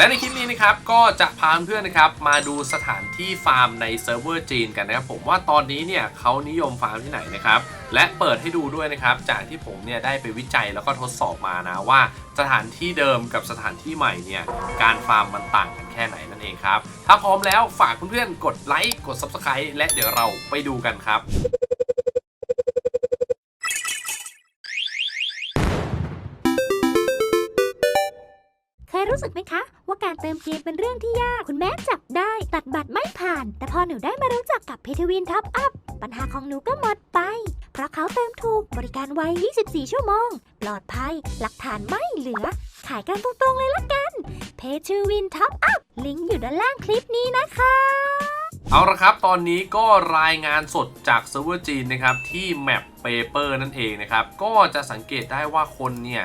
และในคลิปนี้นะครับก็จะพาเพื่อนๆนะครับมาดูสถานที่ฟาร์มในเซิร์ฟเวอร์จีนกันนะครับผมว่าตอนนี้เนี่ยเขานิยมฟาร์มที่ไหนนะครับและเปิดให้ดูด้วยนะครับจากที่ผมเนี่ยได้ไปวิจัยแล้วก็ทดสอบมานะว่า สถานที่เดิมกับสถานที่ใหม่เนี่ยการฟาร์มมันต่างกันแค่ไหนนั่นเองครับถ้าพร้อมแล้วฝากเพื่อนๆกดไลค์กด Subscribe และเดี๋ยวเราไปดูกันครับ รู้สึกไหมคะ ว่าการเติมเกมเป็นเรื่องที่ยาก คุณแม่จับได้ ตัดบัตรไม่ผ่าน แต่พอหนูได้มารู้จักกับเพทวินท็อปอัพปัญหาของหนูก็หมดไป เพราะเขาเติมถูกบริการไว 24 ชั่วโมง ปลอดภัย หลักฐานไม่เหลือ ขายกันตรงๆเลยละกัน เพทวินท็อปอัพลิงก์อยู่ด้านล่างคลิปนี้นะคะเอาละครับ ตอนนี้ก็รายงานสดจากเซิร์ฟเวอร์จีนนะครับ ที่แมปเปเปอร์นั่นเองนะครับ ก็จะสังเกตได้ว่าคนเนี่ย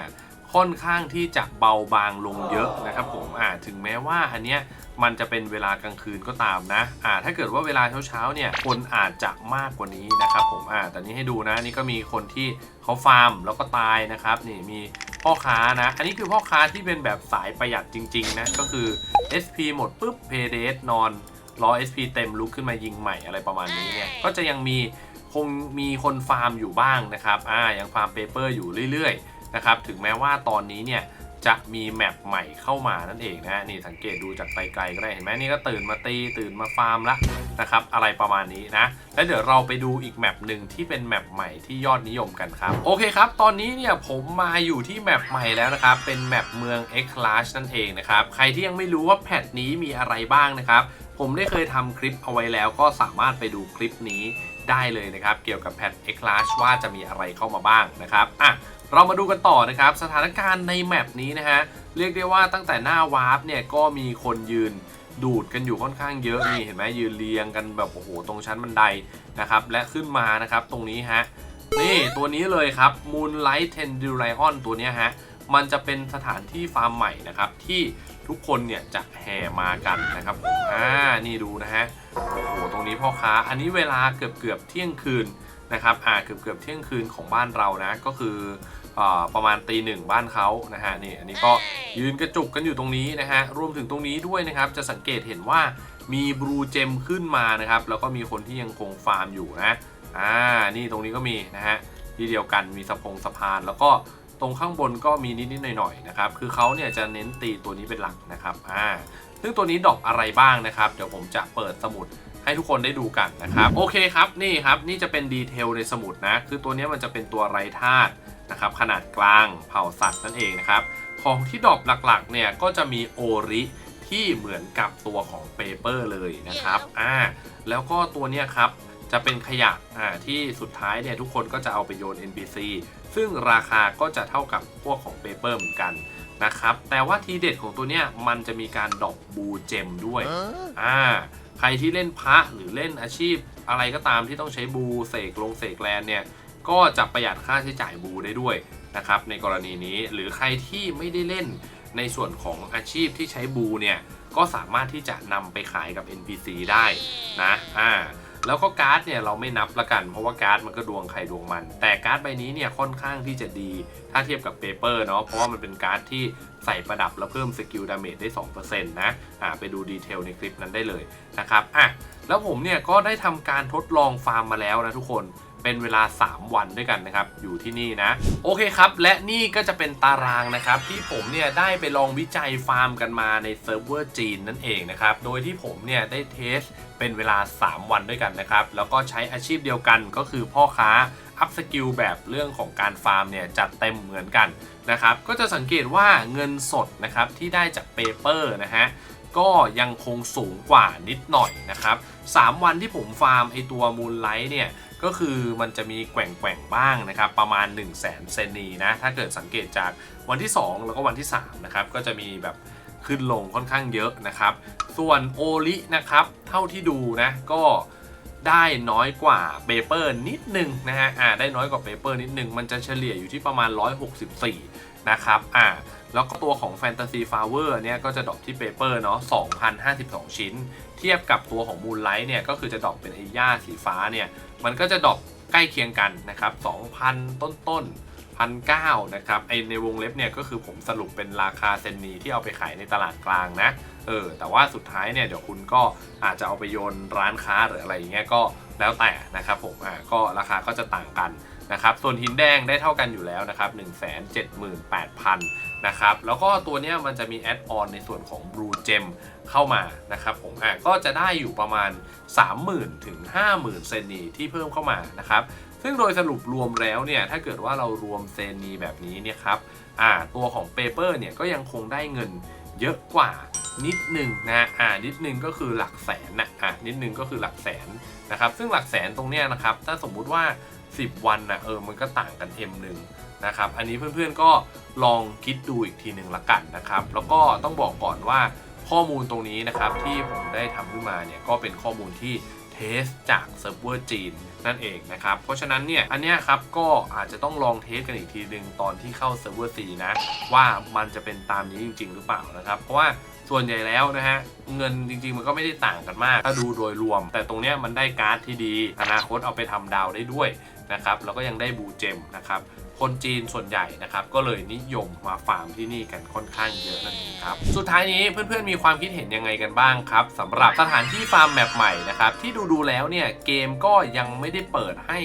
ค่อนข้างที่จะเบาบางลงเยอะนะครับผมอ่าถึงแม้ว่าอันเนี้ยมันจะเป็นเวลากลางคืนก็ตามนะอ่าถ้าเกิดว่าเวลาเช้าๆเนี่ยคนอาจจะมากกว่านี้นะครับผมอ่าแต่นี้ให้ดูนะนี่ก็มีคนที่เขาฟาร์มแล้วก็ตายนะครับนี่มีพ่อค้านะอันนี้คือพ่อค้าที่เป็นแบบสายประหยัดจริงๆนะก็คือ SP หมดปุ๊บเพเดสนอนรอ SP เต็มลุกขึ้นมายิงใหม่อะไรประมาณนี้เนี่ยก็จะยังมีคงมีคนฟาร์มอยู่บ้างนะครับอ่ายังฟาร์มเปเปอร์อยู่เรื่อยๆ นะครับถึงแม้ว่าตอนนี้เนี่ยจะมีแมปใหม่เข้ามานั่นเองนะนี่สังเกตดูจากไกลๆก็ได้เห็นไหมนี่ก็ตื่นมาตีตื่นมาฟาร์มละนะครับอะไรประมาณนี้นะ แล้วเดี๋ยวเราไปดูอีกแมปหนึ่งที่เป็นแมปใหม่ที่ยอดนิยมกันครับ โอเคครับ ตอนนี้เนี่ยผมมาอยู่ที่แมปใหม่แล้วนะครับ เป็นแมปเมือง X Clash นั่นเองนะครับ ใครที่ยังไม่รู้ว่าแพทนี้มีอะไรบ้างนะครับ ผมได้เคยทำคลิปเอาไว้แล้วก็สามารถไปดูคลิปนี้ได้เลยนะครับ เกี่ยวกับแพท X Clash ว่าจะมีอะไรเข้ามาบ้างนะครับอะเรามาดูกันต่อนะครับ สถานการณ์ในแมปนี้นะฮะเรียกได้ว่าตั้งแต่หน้าวาร์ปเนี่ยก็มีคนยืนดูดกันอยู่ค่อนข้างเยอะนี่เห็นไหมยืนเรียงกันแบบโอ้โหตรงชั้นบันไดนะครับและขึ้นมานะครับตรงนี้ฮะนี่ตัวนี้เลยครับ Moonlight Tendurion ตัวเนี้ยฮะ มันจะเป็นสถานที่ฟาร์มใหม่นะครับที่ทุกคนเนี่ยจะแห่มากันนะครับอ่านี่ดูนะฮะโอ้โหตรงนี้พ่อค้าอันนี้เวลาเกือบเกือบเที่ยงคืนนะครับอ่าเกือบเกือบเที่ยงคืนของบ้านเรานะก็คือประมาณตีหนึ่งบ้านเขานะฮะนี่อันนี้ก็ยืนกระจุกกันอยู่ตรงนี้นะฮะรวมถึงตรงนี้ด้วยนะครับ จะสังเกตเห็นว่ามีบลูเจมขึ้นมานะครับ แล้วก็มีคนที่ยังคงฟาร์มอยู่นะอ่านี่ตรงนี้ก็มีนะฮะที่เดียวกันมีสะพงสะพานแล้วก็ ตรงข้างบนก็มีนิดๆหน่อยๆนะครับ คือเขาเนี่ยจะเน้นตีตัวนี้เป็นหลักนะครับอ่าซึ่งตัวนี้ดอกอะไรบ้างนะครับ เดี๋ยวผมจะเปิดสมุดให้ทุกคนได้ดูกันนะครับ โอเคครับนี่ครับนี่จะเป็นดีเทลในสมุดนะ คือตัวนี้มันจะเป็นตัวไรธาตุนะครับขนาดกลางเผ่าสัตว์นั่นเองนะครับ ของที่ดอกหลักๆเนี่ยก็จะมีโอริที่เหมือนกับตัวของเปเปอร์เลยนะครับอ่าแล้วก็ตัวเนี้ยครับ จะเป็นขยะอ่าที่สุดท้ายเนี่ยทุกคนก็จะเอาไปโยน NPC ซึ่งราคาก็จะเท่ากับพวกของเปเปอร์เหมือนกันนะครับแต่ว่าทีเด็ดของตัวเนี้ยมันจะมีการดรอกบูเจมด้วยอ่าใครที่เล่นพระหรือเล่นอาชีพอะไรก็ตามที่ต้องใช้บูเสกลงเสกแลนเนี่ยก็จะประหยัดค่าใช้จ่ายบูได้ด้วยนะครับในกรณีนี้หรือใครที่ไม่ได้เล่นในส่วนของอาชีพที่ใช้บูเนี่ยก็สามารถที่จะนำไปขายกับ NPC ได้นะอ่า แล้วก็การ์ดเนี่ยเราไม่นับละกัน เพราะว่าการ์ดมันก็ดวงใครดวงมัน แต่การ์ดใบนี้เนี่ยค่อนข้างที่จะดีถ้าเทียบกับเปเปอร์เนาะเพราะว่ามันเป็นการ์ดที่ใส่ประดับแล้วเพิ่มสกิลดาเมจได้ 2%นะอ่าไปดูดีเทลในคลิปนั้นได้เลยนะครับอะแล้วผมเนี่ยก็ได้ทำการทดลองฟาร์มมาแล้วนะทุกคน เป็นเวลา 3 วันด้วยกันนะครับอยู่ที่นี่นะ โอเคครับ และนี่ก็จะเป็นตารางนะครับ ที่ผมเนี่ยได้ไปลองวิจัยฟาร์มกันมาในเซิร์ฟเวอร์จีนนั่นเองนะครับ โดยที่ผมเนี่ยได้เทสเป็นเวลา 3 วันด้วยกันนะครับ แล้วก็ใช้อาชีพเดียวกันก็คือพ่อค้าอัพสกิลแบบเรื่องของการฟาร์มเนี่ยจัดเต็มเหมือนกันนะครับ ก็จะสังเกตว่าเงินสดนะครับที่ได้จากเปเปอร์นะฮะก็ยังคงสูงกว่านิดหน่อยนะครับ 3 วันที่ผมฟาร์มไอตัวมูลไลท์เนี่ย ก็คือมันจะมีแกว่งแกว่งๆบ้างนะครับ ประมาณ 1 0 0 0 0แสนเซนีนะ ถ้าเกิดสังเกตจากวันที่ 2 แล้วก็วันที่3นะครับ ก็จะมีแบบขึ้นลงค่อนข้างเยอะนะครับ ส่วนโอลินะครับ เท่าที่ดูนะก็ได้น้อยกว่าเปเปอร์นิดนึงนะฮะ อ่า ได้น้อยกว่าเปเปอร์นิดนึง มันจะเฉลี่ยอยู่ที่ประมาณ 164 นะครับ อ่า แล้วก็ตัวของ Fantasy Flower เนี่ยก็จะดรอปที่เปเปอร์เนาะ 2,052 ชิ้น เทียบกับตัวของ Moonlight เนี่ยก็คือจะดรอปเป็นไอ้ย่าสีฟ้าเนี่ย มันก็จะดรอปใกล้เคียงกันนะครับ2,000 ต้นๆพันเนะครับไอในวงเล็บเนี่ยก็คือผมสรุปเป็นราคาเซนนีที่เอาไปขายในตลาดกลางนะเออแต่ว่าสุดท้ายเนี่ยเดี๋ยวคุณก็อาจจะเอาไปโยนร้านค้าหรืออะไรอย่างเงี้ยก็ แล้วแต่นะครับผมอ่าก็ราคาก็จะต่างกันนะครับส่วนหินแดงได้เท่ากันอยู่แล้วนะครับ1 7 8 0 0 0นะครับแล้วก็ตัวนี้มันจะมีแอดออนในส่วนของ Blue Gem เข้ามานะครับผมอะก็จะได้อยู่ประมาณ 30,000 ถึง 50,000 เซนีที่เพิ่มเข้ามานะครับซึ่งโดยสรุปรวมแล้วเนี่ยถ้าเกิดว่าเรารวมเซนีแบบนี้เนี่ยครับอ่าตัวของเปเปอร์เนี่ยก็ยังคงได้เงิน เยอะกว่านิดหนึ่งนะอ่านิดหนึ่งก็คือหลักแสนนะอ่านิดหนึ่งก็คือหลักแสนนะครับ ซึ่งหลักแสนตรงเนี้ยนะครับ ถ้าสมมุติว่า 10 วันนะเออมันก็ต่างกัน M หนึ่งนะครับ อันนี้เพื่อนๆก็ลองคิดดูอีกทีหนึ่งละกันนะครับ แล้วก็ต้องบอกก่อนว่าข้อมูลตรงนี้นะครับที่ผมได้ทำขึ้นมาเนี่ยก็เป็นข้อมูลที่ เทสจากเซิร์ฟเวอร์จีนนั่นเองนะครับ เพราะฉะนั้นเนี่ย อันนี้ครับก็อาจจะต้องลองเทสกันอีกทีหนึ่งตอนที่เข้าเซิร์ฟเวอร์ C นะ ว่ามันจะเป็นตามนี้จริง ๆ หรือเปล่านะครับ เพราะว่าส่วนใหญ่แล้วนะฮะ เงินจริง ๆ มันก็ไม่ได้ต่างกันมาก ถ้าดูโดยรวม แต่ตรงนี้มันได้การ์ดที่ดี อนาคตเอาไปทำดาวได้ด้วยนะครับแล้วก็ยังได้บูเจมนะครับ คนจีนส่วนใหญ่นะครับก็เลยนิยมมาฟาร์มที่นี่กันค่อนข้างเยอะนั่นเองครับสุดท้ายนี้เพื่อนๆมีความคิดเห็นยังไงกันบ้างครับสำหรับสถานที่ฟาร์มแมปใหม่นะครับที่ดูๆแล้วเนี่ยเกมก็ยังไม่ได้เปิดให้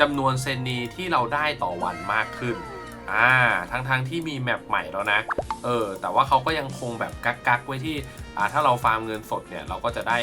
จำนวนเซนนีที่เราได้ต่อวันมากขึ้นอ่าทั้งๆทที่มีแมปใหม่แล้วนะเออแต่ว่าเขาก็ยังคงแบบกักๆไว้ที่อ่าถ้าเราฟาร์มเงินสดเนี่ยเราก็จะได้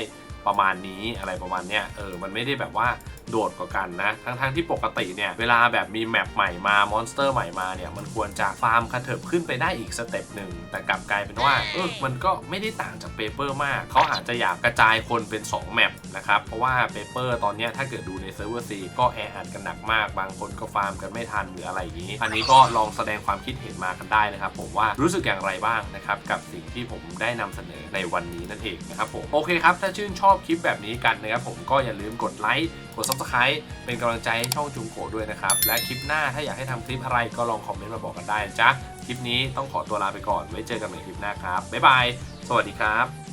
ประมาณนี้อะไรประมาณเนี้ยเออมันไม่ได้แบบว่า โดดกว่ากันนะ ทั้งๆที่ปกติเนี่ย เวลาแบบมีแมปใหม่มามอนสเตอร์ใหม่มาเนี่ย มันควรจะฟาร์มกระเถิบขึ้นไปได้อีกสเต็ปหนึ่ง แต่กลับกลายเป็นว่า เออมันก็ไม่ได้ต่างจากเปเปอร์มาก เขาอาจจะอยากกระจายคนเป็น 2 แมปนะครับ เพราะว่าเปเปอร์ตอนเนี้ยถ้าเกิดดูในเซิร์ฟเวอร์ซีก็แออัดกันหนักมาก บางคนก็ฟาร์มกันไม่ทันหรืออะไรอย่างนี้ อันนี้ก็ลองแสดงความคิดเห็นมากันได้นะครับ ผมว่ารู้สึกอย่างไรบ้างนะครับกับสิ่งที่ผมได้นำเสนอในวันนี้นั่นเองนะครับผม โอเคครับ ถ้าชื่นชอบคลิปแบบนี้กันนะครับผมก็อย่าลืมกดไลค์ กด subscribe เป็นกำลังใจให้ช่องจุงโกด้วยนะครับ และคลิปหน้าถ้าอยากให้ทำคลิปอะไรก็ลองคอมเมนต์มาบอกกันได้นะจ๊ะคลิปนี้ต้องขอตัวลาไปก่อนไว้เจอกันใหม่คลิปหน้าครับบ๊ายบายสวัสดีครับ